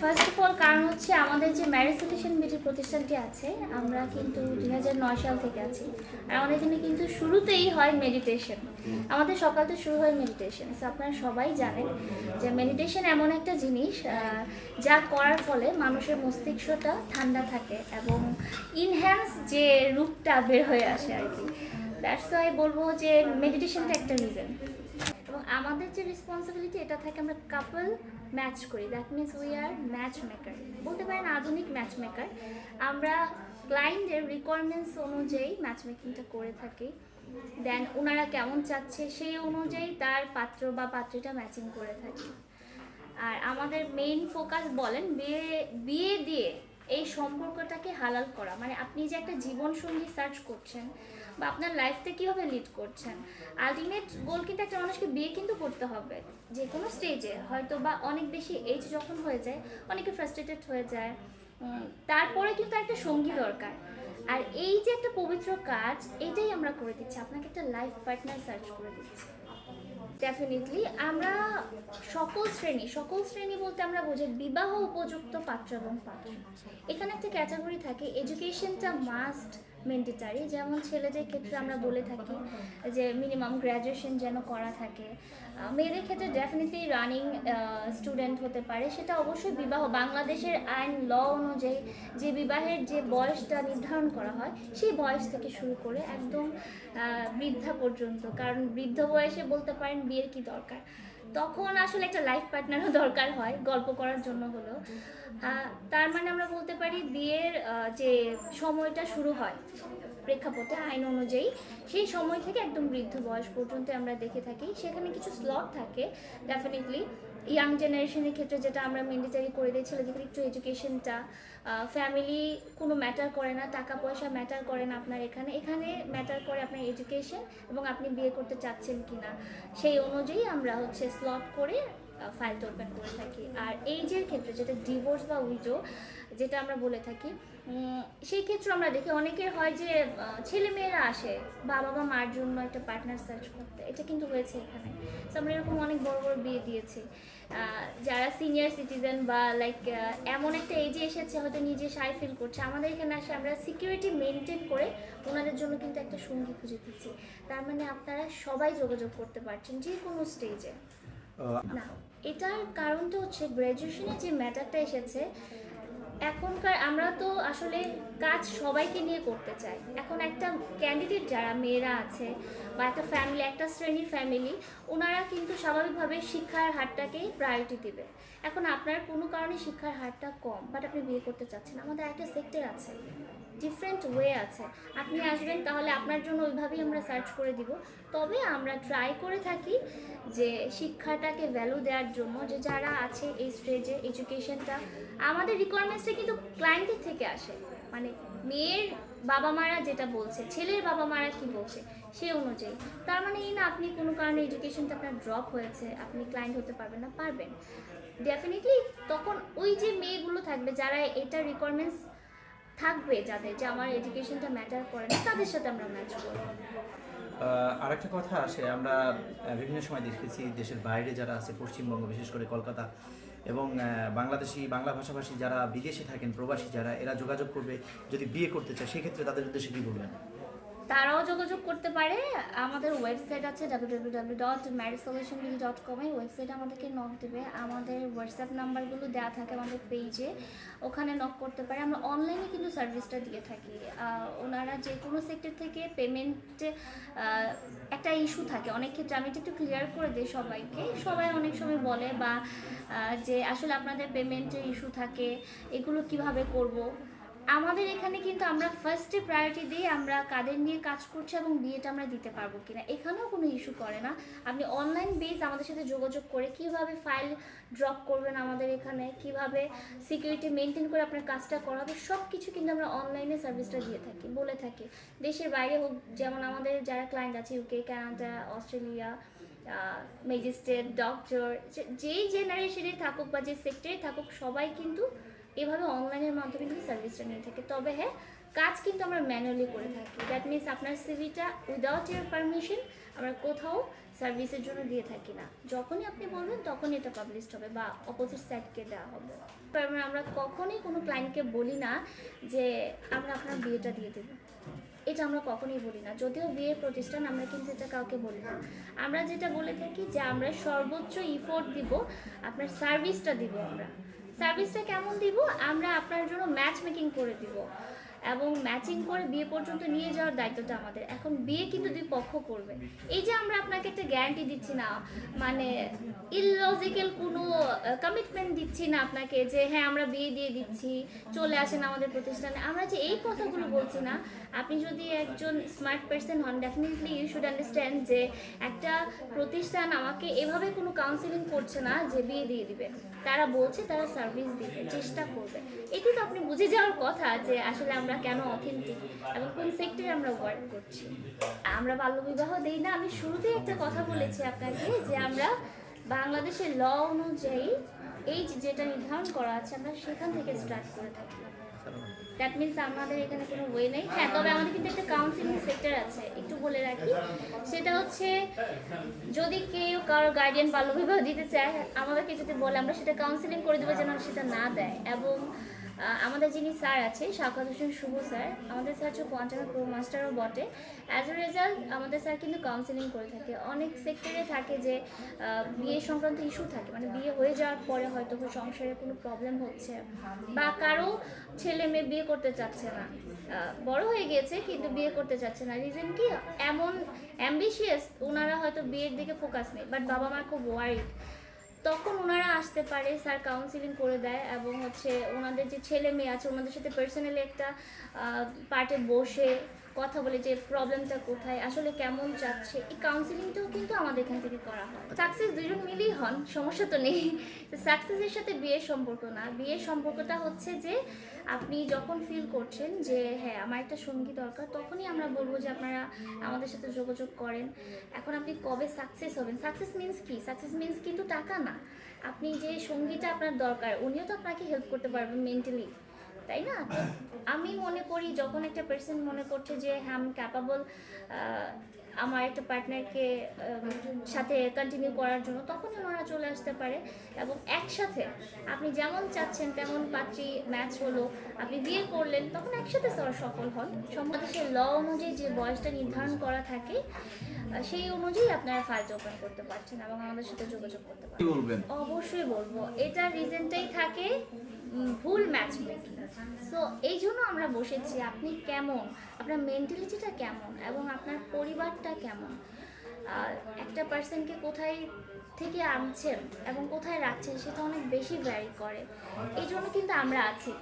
First of all কারণ হচ্ছে আমাদের যে ম্যারেজ সলিউশন বিউটি প্রতিষ্ঠানটি আছে, আমরা কিন্তু দুই নয় সাল থেকে আছি। আর আমাদের এখানে কিন্তু শুরুতেই হয় মেডিটেশন আমাদের সকালটা শুরু হয় মেডিটেশন আপনারা সবাই জানেন যে মেডিটেশন এমন একটা জিনিস যা করার ফলে মানুষের মস্তিষ্কটা ঠান্ডা থাকে এবং ইনহ্যান্স যে রূপটা বের হয়ে আসে আর কি। দ্যাটস ওয়াই বলব যে মেডিটেশনটা একটা রিজন এবং আমাদের যে রেসপন্সিবিলিটি এটা থাকে আমরা কাপল ম্যাচ করি। That means we are match maker বলতে পারেন আধুনিক ম্যাচ মেকার আমরা ক্লায়েন্টের রিকোয়ারমেন্টস অনুযায়ী ম্যাচ মেকিংটা করে থাকি। দেন ওনারা কেমন চাচ্ছে সেই অনুযায়ী তার পাত্র বা পাত্রীটা ম্যাচিং করে থাকি। আর আমাদের মেইন ফোকাস বলেন বিয়ে বিয়ে দিয়ে এই সম্পর্কটাকে হালাল করা। মানে আপনি যে একটা জীবনসঙ্গী সার্চ করছেন বা আপনার লাইফটা কীভাবে লিড করছেন? আলটিমেট গোল কিন্তু একটা মানুষকে বিয়ে কিন্তু করতে হবে। যে কোনো স্টেজে হয়তো বা অনেক বেশি এজ যখন হয়ে যায়, অনেকে ফ্রাস্ট্রেটেড হয়ে যায়। তারপরে কিন্তু একটা সঙ্গী দরকার। আর এই যে একটা পবিত্র কাজ, এটাই আমরা করে দিচ্ছি। আপনাকে একটা লাইফ পার্টনার সার্চ করে দিচ্ছি। ডেফিনেটলি আমরা সকল শ্রেণি সকল শ্রেণি বলতে আমরা বুঝি বিবাহ উপযুক্ত পাত্র এবং পাত্র। এখানে একটা ক্যাটাগরি থাকে এডুকেশনটা মাস্ট মেন্ডেটারি যেমন ছেলেদের ক্ষেত্রে আমরা বলে থাকি যে মিনিমাম গ্র্যাজুয়েশন যেন করা থাকে। মেয়েদের ক্ষেত্রে ডেফিনেটলি রানিং স্টুডেন্ট হতে পারে। সেটা অবশ্যই বিবাহ, বাংলাদেশের আইন ল অনুযায়ী যে বিবাহের যে বয়সটা নির্ধারণ করা হয়, সেই বয়স থেকে শুরু করে একদম বৃদ্ধা পর্যন্ত। কারণ বৃদ্ধ বয়সে বলতে পারেন বিয়ের কি দরকার? তখন আসলে একটা লাইফ পার্টনারও দরকার হয়, গল্প করার জন্য হলো। তার মানে আমরা বলতে পারি বিয়ের যে সময়টা শুরু হয় প্রেক্ষাপটে, আইন অনুযায়ী, সেই সময় থেকে একদম বৃদ্ধ বয়স পর্যন্ত আমরা দেখে থাকি। সেখানে কিছু স্লট থাকে ডেফিনেটলি ইয়াং জেনারেশনের ক্ষেত্রে যেটা আমরা মেন্ডেটারি করে দিয়েছি ছেলেদের একটু এডুকেশনটা ফ্যামিলি কোনো ম্যাটার করে না, টাকা পয়সা ম্যাটার করে না আপনার এখানে। এখানে ম্যাটার করে আপনার এডুকেশন এবং আপনি বিয়ে করতে চাচ্ছেন কি না সেই অনুযায়ী আমরা হচ্ছে স্লট করে ফাইলটা ওপেন করে থাকি। আর এইজের ক্ষেত্রে যেটা ডিভোর্স বা উইডো যেটা আমরা বলে থাকি সেই ক্ষেত্রে আমরা দেখি অনেকের হয় যে ছেলে মেয়েরা আসে বাবা বা মার জন্য একটা পার্টনার সার্চ করতে। এটা কিন্তু হয়েছে এখানে। আমরা এরকম অনেক বড় বড় বিয়ে দিয়েছি। যারা সিনিয়র সিটিজেন বা লাইক এমন একটা এজে এসেছে হয়তো নিজে সাই ফিল করছে আমাদের এখানে আসে আমরা সিকিউরিটি মেনটেন করে ওনাদের জন্য কিন্তু একটা সঙ্গী খুঁজে দিচ্ছি। তার মানে আপনারা সবাই যোগাযোগ করতে পারছেন যে কোনো স্টেজে না এটার কারণটা হচ্ছে গ্র্যাজুয়েশনে যে ম্যাটারটা এসেছে এখনকার আমরা তো আসলে কাজ সবাইকে নিয়ে করতে চাই। এখন একটা ক্যান্ডিডেট যারা, মেয়েরা আছে বা একটা ফ্যামিলি একটা শ্রেণির ফ্যামিলি ওনারা কিন্তু স্বাভাবিকভাবে শিক্ষার হারটাকেই প্রায়োরিটি দিবে। এখন আপনার কোনো কারণে শিক্ষার হারটা কম বাট আপনি বিয়ে করতে চাচ্ছেন, আমাদের একটা সেক্টর আছে। ডিফারেন্ট ওয়ে আছে। আপনি আসবেন, তাহলে আপনার জন্য ওইভাবেই আমরা সার্চ করে দিব। তবে আমরা ট্রাই করে থাকি যে শিক্ষাটাকে ভ্যালু দেওয়ার জন্য যে যারা আছে এই স্টেজে এডুকেশনটা আমাদের রিকোয়ারমেন্টসটা কিন্তু ক্লায়েন্টের থেকে আসে। মানে মেয়ের বাবা মারা যেটা বলছে, ছেলের বাবা মারা কি বলছে, সে অনুযায়ী। তার মানে এই না, আপনি কোনো কারণে এডুকেশনটা আপনার ড্রপ হয়েছে, আপনি ক্লায়েন্ট হতে পারবেন না, পারবেন। ডেফিনেটলি তখন ওই যে মেয়েগুলো থাকবে, যারা এটা রিকোয়ারমেন্টস থাকবে যাদের, যে আমার এডুকেশনটা ম্যাটার করে না, তাদের সাথে আমরা ম্যাচ করব। আরেকটা কথা আসে, আমরা বিভিন্ন সময় দেখেছি দেশের বাইরে যারা আছে, পশ্চিমবঙ্গ, বিশেষ করে কলকাতা, এবং বাংলাদেশি, বাংলা ভাষাভাষী যারা বিদেশে থাকেন, প্রবাসী যারা, এরা যোগাযোগ করবে, যদি বিয়ে করতে চায়, সেক্ষেত্রে তাদের উদ্দেশ্যে কী বলবেন? তারাও যোগাযোগ করতে পারে। আমাদের ওয়েবসাইট আছে W W dot marriage solution dot com ওয়েবসাইটে আমাদেরকে নক দেবে। আমাদের হোয়াটসঅ্যাপ নাম্বারগুলো দেওয়া থাকে আমাদের পেজে ওখানে নক করতে পারে। আমরা অনলাইনে কিন্তু সার্ভিসটা দিয়ে থাকি। ওনারা যে কোনো সেক্টর থেকে পেমেন্ট একটা ইস্যু থাকে। অনেক ক্ষেত্রে আমি একটু ক্লিয়ার করে দিই সবাইকে। সবাই অনেক সময় বলে বা যে আসলে আপনাদের পেমেন্টের ইস্যু থাকে। এগুলো কীভাবে করব? আমাদের এখানে কিন্তু আমরা ফার্স্টে প্রায়োরিটি দিই আমরা কাদের নিয়ে কাজ করছি এবং বিয়েটা আমরা দিতে পারব কিনা, এখানেও কোনো ইস্যু করে না। আপনি অনলাইন বেস আমাদের সাথে যোগাযোগ করে কীভাবে ফাইল ড্রপ করবেন আমাদের এখানে, কীভাবে সিকিউরিটি মেনটেন করে আপনার কাজটা করা হবে সব কিছু কিন্তু আমরা অনলাইনে সার্ভিসটা দিয়ে থাকি, বলে থাকি। দেশের বাইরে হোক, যেমন আমাদের যারা ক্লায়েন্ট আছে UK Canada Australia magistrate doctor যেই জেনারেশনে থাকুক বা যে সেক্টরে থাকুক, সবাই কিন্তু এভাবে অনলাইনের মাধ্যমে কিন্তু সার্ভিসটা নিয়ে থাকি। তবে হ্যাঁ কাজ কিন্তু আমরা ম্যানুয়ালি করে থাকি। দ্যাট মিনস আপনার সিভিটা উইদাউট ইয়ার পারমিশন আমরা কোথাও সার্ভিসের জন্য দিয়ে থাকি না। যখনই আপনি বলবেন, তখনই এটা পাবলিশ হবে বা অপোজিট সাইডকে দেওয়া হবে। আমরা কখনোই কোনো ক্লায়েন্টকে বলি না যে, আমরা আপনার বিয়েটা দিয়ে দেবো। এটা আমরা কখনোই বলি না। যদিও বিয়ের প্রতিষ্ঠান, আমরা কিন্তু এটা কাউকে বলি না। আমরা যেটা বলে থাকি যে, আমরা সর্বোচ্চ ইফোর্ট দিব, আপনার সার্ভিসটা দিব আমরা। সার্ভিসটা কেমন দিব? আমরা আপনার জন্য ম্যাচ মেকিং করে দিব। এবং ম্যাচিং করে বিয়ে পর্যন্ত নিয়ে যাওয়ার দায়িত্বটা আমাদের। এখন বিয়ে কিন্তু দুই পক্ষ করবে। এই যে আমরা আপনাকে একটা গ্যারান্টি দিচ্ছি না মানে ইললজিক্যাল কোনো কমিটমেন্ট দিচ্ছি না আপনাকে যে হ্যাঁ আমরা বিয়ে দিয়ে দিচ্ছি, চলে আসেন আমাদের প্রতিষ্ঠানে। আমরা যে এই কথাগুলো বলছি না, আপনি যদি একজন স্মার্ট পার্সন হন ডেফিনেটলি ইউ শুড আন্ডারস্ট্যান্ড যে একটা প্রতিষ্ঠান আমাকে এভাবে কোনো কাউন্সিলিং করছে না যে বিয়ে দিয়ে দিবে। তারা বলছে, তারা সার্ভিস দিবে, চেষ্টা করবে। এটি তো আপনি বুঝে যাওয়ার কথা যে আসলে আমরা কেন অথেন্টিক এবং কোন সেক্টরে আমরা ওয়ার্ক করছি? আমরা বাল্যবিবাহ দেই না, আমি শুরুতেই একটা কথা বলেছি আপনাকে যে আমরা বাংলাদেশের ল অনুযায়ী এই যেটা নির্ধারণ করা আছে, আমরা সেখান থেকে স্টার্ট করে থাকি। দ্যাট মিনস আমাদের এখানে কোনো ওয়ে নেই। হ্যাঁ তবে আমাদের কিন্তু একটা কাউন্সিলিং সেক্টর আছে, একটু বলে রাখি। সেটা হচ্ছে, যদি কেউ কারও গার্ডিয়ান বাল্যবিবাহ দিতে চায়, আমাদেরকে যদি বলে, আমরা সেটা কাউন্সিলিং করে দেবো যেন সেটা না দেয়। এবং আমাদের যিনি স্যার আছে শাখাত হোসেন শুভ স্যার আমাদের স্যার হচ্ছে কোয়ান্টামের প্রো মাস্টারও বটে। অ্যাজ এ রেজাল্ট আমাদের স্যার কিন্তু কাউন্সিলিং করে থাকে। অনেক সেক্টরে থাকে যে বিয়ে সংক্রান্ত ইস্যু থাকে। মানে বিয়ে হয়ে যাওয়ার পরে হয়তো সংসারে কোনো প্রবলেম হচ্ছে। বা কারও ছেলে মেয়ে বিয়ে করতে চাচ্ছে না। বড় হয়ে গিয়েছে, কিন্তু বিয়ে করতে চাচ্ছে না। রিজন কি? এমন অ্যাম্বিশিয়াস ওনারা হয়তো বিয়ের দিকে ফোকাস নেই বাট বাবা মা খুব ওয়ারিড তখন ওনারা আসতে পারে, স্যার কাউন্সিলিং করে দেয় এবং হচ্ছে ওনাদের যে ছেলে মেয়ে আছে, ওনাদের সাথে পার্সোনালি একটা পার্টে বসে কথা বলে যে প্রবলেমটা কোথায়, আসলে কেমন চাচ্ছে এই কাউন্সিলিংটাও কিন্তু আমাদের এখান থেকে করা হয়। সাকসেস দুজন মিলেই হন, সমস্যা তো নেই। সাকসেসের সাথে বিয়ের সম্পর্ক না। বিয়ের সম্পর্কটা হচ্ছে যে আপনি যখন ফিল করছেন যে হ্যাঁ আমার একটা সঙ্গী দরকার, তখনই আমরা বলব যে আপনারা আমাদের সাথে যোগাযোগ করেন। এখন আপনি কবে সাকসেস হবেন? সাকসেস মিন্স কি? সাকসেস মিন্স কিন্তু টাকা না। আপনি যে সঙ্গীটা আপনার দরকার, উনিও তো আপনাকে হেল্প করতে পারবেন মেন্টালি তাই না? আমি মনে করি যখন একটা পার্সন মনে করছে যে হ্যাঁ আমি ক্যাপাবল আমার একটা পার্টনারকে সাথে কন্টিনিউ করার জন্য তখনই ওনারা চলে আসতে পারে। এবং একসাথে আপনি যেমন চাচ্ছেন তেমন পাত্রী ম্যাচ হলো আপনি বিয়ে করলেন তখন একসাথে তারা সফল হন। বাংলাদেশের ল অনুযায়ী যে বয়সটা নির্ধারণ করা থাকে সেই অনুযায়ী আপনারা ফাইল ওপেন করতে পারছেন এবং আমাদের সাথে যোগাযোগ করতে পারছেন। অবশ্যই বলব। এটা রিজনটাই থাকে ভুল ম্যাচ মেকিং সো এই জন্য আমরা বসেছি। আপনি কেমন? আপনার মেন্টালিটিটা কেমন? এবং আপনার পরিবারটা কেমন? একটা পার্সনকে কোথায় থেকে আনছেন এবং কোথায় রাখছেন, সেটা অনেক বেশি ভ্যারি করে। এই জন্য কিন্তু আমরা আছি।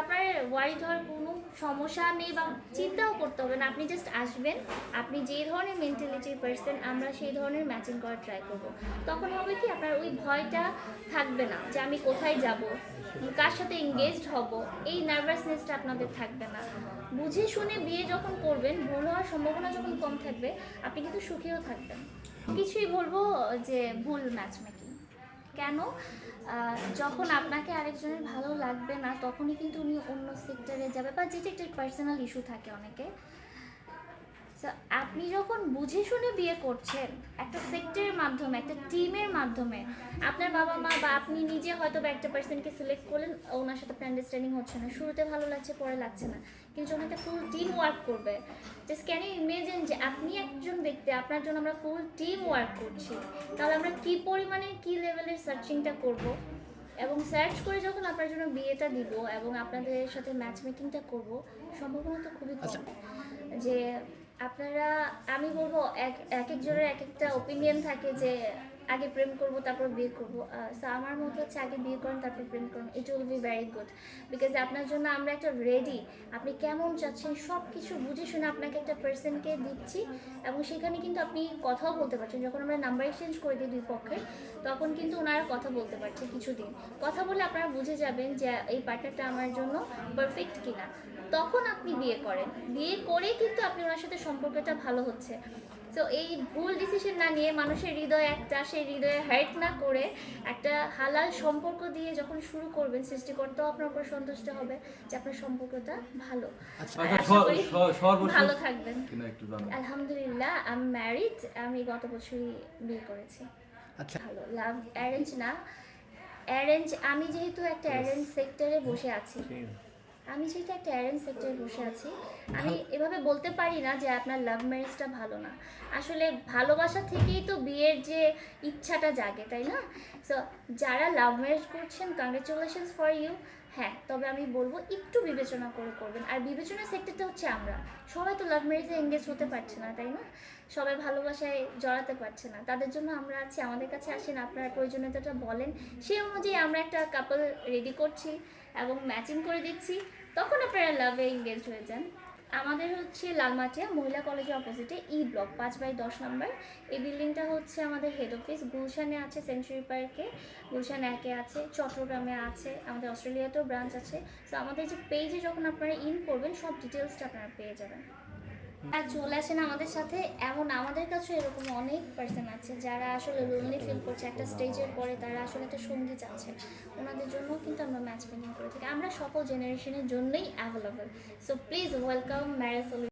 আপনার ওয়ারিড হওয়ার কোনো সমস্যা নেই বা চিন্তাও করতে হবে না। আপনি জাস্ট আসবেন। আপনি যে ধরনের মেন্টালিটির পার্সন আমরা সেই ধরনের ম্যাচিং করার ট্রাই করব। তখন হবে কি, আপনার ওই ভয়টা থাকবে না যে আমি কোথায় যাব, কার সাথে এঙ্গেজড হব, এই নার্ভাসনেসটা আপনাদের থাকবে না। বুঝে শুনে বিয়ে যখন করবেন, ভুল হওয়ার সম্ভাবনা যখন কম থাকবে, আপনি কিন্তু সুখীও থাকবেন। কিছুই বলব যে ভুল ম্যাচ মেকিং কেন? যখন আপনাকে আরেকজনের ভালো লাগবে না, তখনই কিন্তু উনি অন্য সেক্টরে যাবে বা যেটা একটা পার্সোনাল ইস্যু থাকে অনেকে। আপনি যখন বুঝে শুনে বিয়ে করছেন একটা সেক্টরের মাধ্যমে একটা টিমের মাধ্যমে আপনার বাবা মা বা আপনি নিজে হয়তো বা একটা পার্সনকে সিলেক্ট করলেন ওনার সাথে আন্ডারস্ট্যান্ডিং হচ্ছে না শুরুতে ভালো লাগছে পরে লাগছে না কিন্তু যখন একটা ফুল টিম ওয়ার্ক করবে জাস্ট ক্যান ইউ ইমেজিন যে আপনি একজন ব্যক্তি আপনার জন্য আমরা ফুল টিম ওয়ার্ক করছি তাহলে আমরা কি পরিমাণে কি লেভেলের সার্চিংটা করব? এবং সার্চ করে যখন আপনার জন্য বিয়েটা দিব এবং আপনাদের সাথে ম্যাচ মেকিংটা করব সম্ভাবনা তো খুবই কম যে আপনারা, আমি বলব, এক এক একজনের এক একটা ওপিনিয়ন থাকে যে আগে প্রেম করব, তারপর বিয়ে করব। সো আমার মতো হচ্ছে আগে বিয়ে করেন, তারপর প্রেম করুন। It will be very good because আপনার জন্য আমরা একটা রেডি আপনি কেমন চাচ্ছেন সব কিছু বুঝে শুনে আপনাকে একটা পার্সনকে দিচ্ছি। এবং সেখানে কিন্তু আপনি কথাও বলতে পারছেন। যখন আমরা নাম্বার এক্সচেঞ্জ করে দিই দুই পক্ষে, তখন কিন্তু ওনারা কথা বলতে পারছে কিছুদিন। কথা বলে আপনারা বুঝে যাবেন যে এই পার্টনারটা আমার জন্য পারফেক্ট কিনা। তখন আপনি বিয়ে করেন। বিয়ে করে কিন্তু আপনি ওনার সাথে সম্পর্কটা ভালো হচ্ছে। তো এই ভুল ডিসিশন না নিয়ে মানুষের হৃদয় একটা সেই হৃদয়ে হার্ট না করে একটা হালাল সম্পর্ক দিয়ে যখন শুরু করবেন সৃষ্টি সৃষ্টিকর্তাও আপনার উপর সন্তুষ্ট হবে যে আপনার সম্পর্কটা ভালো। আচ্ছা আচ্ছা, ভালো থাকবেন। আলহামদুলিল্লাহ আমি ম্যারিড আমি গত বছরই বিয়ে করেছি। আচ্ছা। ভালো লাভ অ্যারেঞ্জ না। অ্যারেঞ্জ আমি যেহেতু একটা অ্যারেঞ্জ সেক্টরে বসে আছি। আমি যেহেতু একটা অ্যারেঞ্জ সেক্টরে বসে আছি আমি এভাবে বলতে পারি না যে আপনার লাভ ম্যারেজটা ভালো না। আসলে ভালোবাসা থেকেই তো বিয়ের যে ইচ্ছাটা জাগে তাই না? সো যারা লাভ ম্যারেজ করছেন কংগ্রেচুলেশনস ফর ইউ হ্যাঁ তবে আমি বলব একটু বিবেচনা করে করবেন। আর বিবেচনার সেক্টরটা হচ্ছে আমরা। সবাই তো লাভ ম্যারেজে এঙ্গেজ হতে পারছে না, তাই না? সবাই ভালোবাসায় জড়াতে পারছে না। তাদের জন্য আমরা আছি, আমাদের কাছে আসেন, আপনার প্রয়োজনীয়তাটা বলেন। সেই অনুযায়ী আমরা একটা কাপল রেডি করছি এবং ম্যাচিং করে দিচ্ছি। তখন আপনারা লাভে এঙ্গেজ হয়ে যান। আমাদের হচ্ছে লালমাটিয়া মহিলা কলেজের অপোজিটে ই ব্লক পাঁচ বাই দশ নম্বর এই বিল্ডিংটা হচ্ছে আমাদের হেড অফিস গুলশানে আছে সেঞ্চুরি পার্কে গুলশান একে আছে, চট্টগ্রামে আছে, আমাদের অস্ট্রেলিয়াতেও ব্রাঞ্চ আছে। তো আমাদের যে পেজে যখন আপনারা ইন করবেন, সব ডিটেলসটা আপনারা পেয়ে যাবেন। আর চলে আসেন আমাদের সাথে। এমন আমাদের কাছে এরকম অনেক পার্সন আছে যারা আসলে লোনলি ফিল করছে। একটা স্টেজের পরে তারা আসলে একটা সঙ্গী চাচ্ছে ওনাদের জন্য কিন্তু আমরা ম্যাচ মেকিং করে থাকি। আমরা সকল জেনারেশনের জন্যই available so please welcome marriage